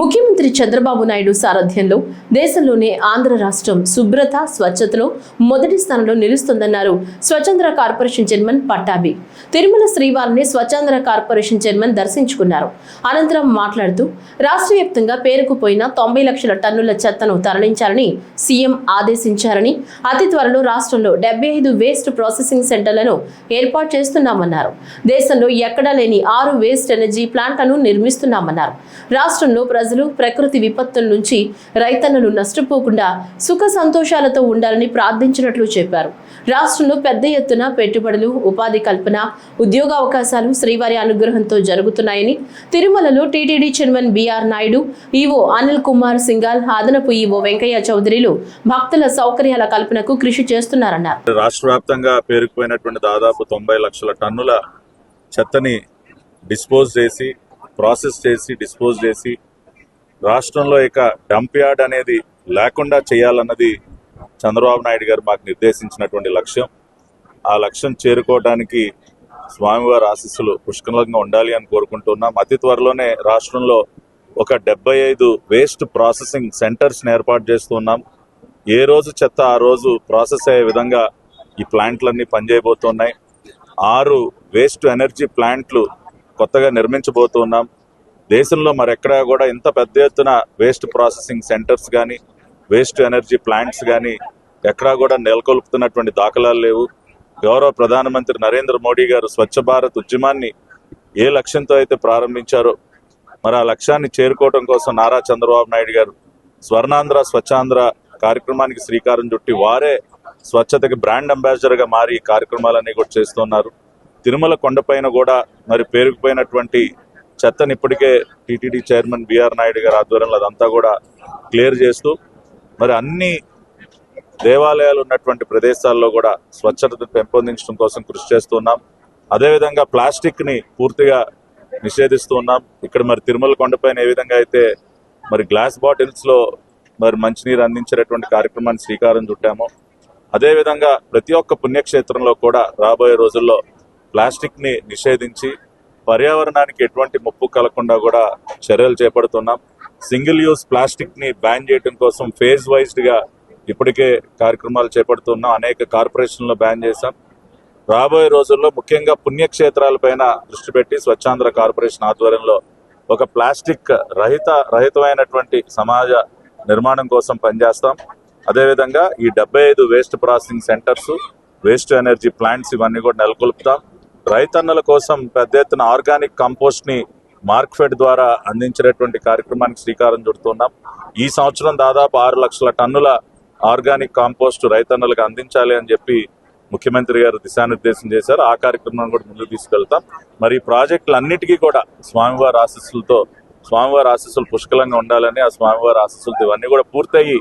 ముఖ్యమంత్రి చంద్రబాబు నాయుడు సారథ్యంలో దేశంలోనే ఆంధ్ర రాష్ట్రం శుభ్రత స్వచ్ఛతలో మొదటి స్థానంలో నిలుస్తుందన్నారు స్వచ్ఛంద్ర కార్పొరేషన్ చైర్మన్ పట్టాభి. తిరుమల శ్రీవారిని స్వచ్ఛంద్ర కార్పొరేషన్ చైర్మన్ దర్శించుకున్నారు. అనంతరం మాట్లాడుతూ రాష్ట్ర వ్యాప్తంగా పేరుకుపోయిన తొంభై లక్షల టన్నుల చెత్తను తరలించాలని సీఎం ఆదేశించారని అతి త్వరలో రాష్ట్రంలో డెబ్బై ఐదు వేస్ట్ ప్రాసెసింగ్ సెంటర్లను ఏర్పాటు చేస్తున్నామన్నారు. దేశంలో ఎక్కడా లేని ఆరు వేస్ట్ ఎనర్జీ ప్లాంట్లను నిర్మిస్తున్నామన్నారు. రాష్ట్రంలో ప్రజలు ప్రజలు ప్రకృతి విపత్తుల నుంచి రైతన్నలు నష్టపోకుండా సుఖ సంతోషాలతో ఉండాలని ప్రార్థించినట్లు చెప్పారు. రాష్ట్రంలో పెద్ద ఎత్తున పెట్టుబడులు ఉపాధి కల్పన ఉద్యోగ అవకాశాలు శ్రీవారి అనుగ్రహంతో జరుగుతున్నాయని తిరుమలలో TTD chairman BR Naidu EO Anil Kumar Singhal అదనపు ఈవో వెంకయ్య చౌదరిలు భక్తుల సౌకర్యాల కల్పనకు కృషి చేస్తున్నారన్నారు. రాష్ట్ర వ్యాప్తంగా పేరుకుపోయినటువంటి దాదాపు తొంభై లక్షల టన్నుల చెత్తని డిస్పోజ్ చేసి ప్రాసెస్ చేసి డిస్పోజ్ చేసి రాష్ట్రంలో ఇక డంప్ యార్డ్ అనేది లేకుండా చేయాలన్నది చంద్రబాబు నాయుడు గారు మాకు నిర్దేశించినటువంటి లక్ష్యం. ఆ లక్ష్యం చేరుకోవడానికి స్వామివారి ఆశీస్సులు పుష్కలంగా ఉండాలి అని కోరుకుంటున్నాం. అతి త్వరలోనే రాష్ట్రంలో ఒక డెబ్బై ఐదు వేస్ట్ ప్రాసెసింగ్ సెంటర్స్ని ఏర్పాటు చేస్తున్నాం ఏ రోజు చెత్త ఆ రోజు ప్రాసెస్ అయ్యే విధంగా ఈ ప్లాంట్లన్నీ పనిచేయబోతున్నాయి. ఆరు వేస్ట్ ఎనర్జీ ప్లాంట్లు కొత్తగా నిర్మించబోతున్నాం. దేశంలో మరెక్కడా కూడా ఇంత పెద్ద ఎత్తున వేస్ట్ ప్రాసెసింగ్ సెంటర్స్ కానీ వేస్ట్ ఎనర్జీ ప్లాంట్స్ కానీ ఎక్కడా కూడా నెలకొల్పుతున్నటువంటి దాఖలాలు లేవు. గౌరవ ప్రధానమంత్రి నరేంద్ర మోడీ గారు స్వచ్ఛ భారత్ ఉద్యమాన్ని ఏ లక్ష్యంతో అయితే ప్రారంభించారో మరి ఆ లక్ష్యాన్ని చేరుకోవడం కోసం నారా చంద్రబాబు నాయుడు గారు స్వర్ణాంధ్ర స్వచ్ఛాంధ్ర కార్యక్రమానికి శ్రీకారం చుట్టి వారే స్వచ్ఛతకి బ్రాండ్ అంబాసిడర్గా మారి కార్యక్రమాలన్నీ కూడా చేస్తున్నారు. తిరుమల కొండపైన కూడా మరి పేరుకుపోయినటువంటి చెత్తను ఇప్పటికే టీటీడీ చైర్మన్ బిఆర్ నాయుడు గారి ఆధ్వర్యంలో అదంతా కూడా క్లియర్ చేస్తూ మరి అన్ని దేవాలయాలు ఉన్నటువంటి ప్రదేశాల్లో కూడా స్వచ్ఛతను పెంపొందించడం కోసం కృషి చేస్తున్నాం అదేవిధంగా ప్లాస్టిక్ని పూర్తిగా నిషేధిస్తూ ఉన్నాం. ఇక్కడ మరి తిరుమల కొండపైన ఏ విధంగా అయితే మరి గ్లాస్ బాటిల్స్లో మరి మంచినీరు అందించేటటువంటి కార్యక్రమాన్ని శ్రీకారం చుట్టాము అదేవిధంగా ప్రతి ఒక్క పుణ్యక్షేత్రంలో కూడా రాబోయే రోజుల్లో ప్లాస్టిక్ని నిషేధించి పర్యావరణానికి ఎటువంటి ముప్పు కలగకుండా కూడా చర్యలు చేపడుతున్నాం. సింగిల్ యూస్ ప్లాస్టిక్ని బ్యాన్ చేయడం కోసం ఫేజ్ వైజ్డ్గా ఇప్పటికే కార్యక్రమాలు చేపడుతున్నాం. అనేక కార్పొరేషన్లు బ్యాన్ చేశాం. రాబోయే రోజుల్లో ముఖ్యంగా పుణ్యక్షేత్రాలపైన దృష్టి పెట్టి స్వచ్ఛాంధ్ర కార్పొరేషన్ ఆధ్వర్యంలో ఒక ప్లాస్టిక్ రహిత రహితమైనటువంటి సమాజ నిర్మాణం కోసం పనిచేస్తాం. అదేవిధంగా ఈ డెబ్బై ఐదు waste processing centres waste energy plants ఇవన్నీ కూడా నెలకొల్పుతాం. రైతన్నల కోసం పెద్ద ఎత్తున ఆర్గానిక్ కంపోస్ట్ని మార్క్ఫెడ్ ద్వారా అందించినటువంటి కార్యక్రమానికి శ్రీకారం చుడుతున్నాం. ఈ సంవత్సరం దాదాపు ఆరు లక్షల టన్నుల ఆర్గానిక్ కాంపోస్ట్ రైతన్నలకు అందించాలి అని చెప్పి ముఖ్యమంత్రి గారు దిశానిర్దేశం చేశారు. ఆ కార్యక్రమాన్ని కూడా ముందుకు తీసుకెళ్తాం. మరి ఈ ప్రాజెక్టులన్నిటికీ కూడా స్వామివారి ఆశీస్సులతో స్వామివారి ఆశీస్సులు పుష్కలంగా ఉండాలని ఆ స్వామివారి ఆశీస్సులతో ఇవన్నీ కూడా పూర్తయి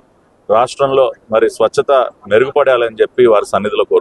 రాష్ట్రంలో మరి స్వచ్ఛత మెరుగుపడాలని చెప్పి వారి సన్నిధిలో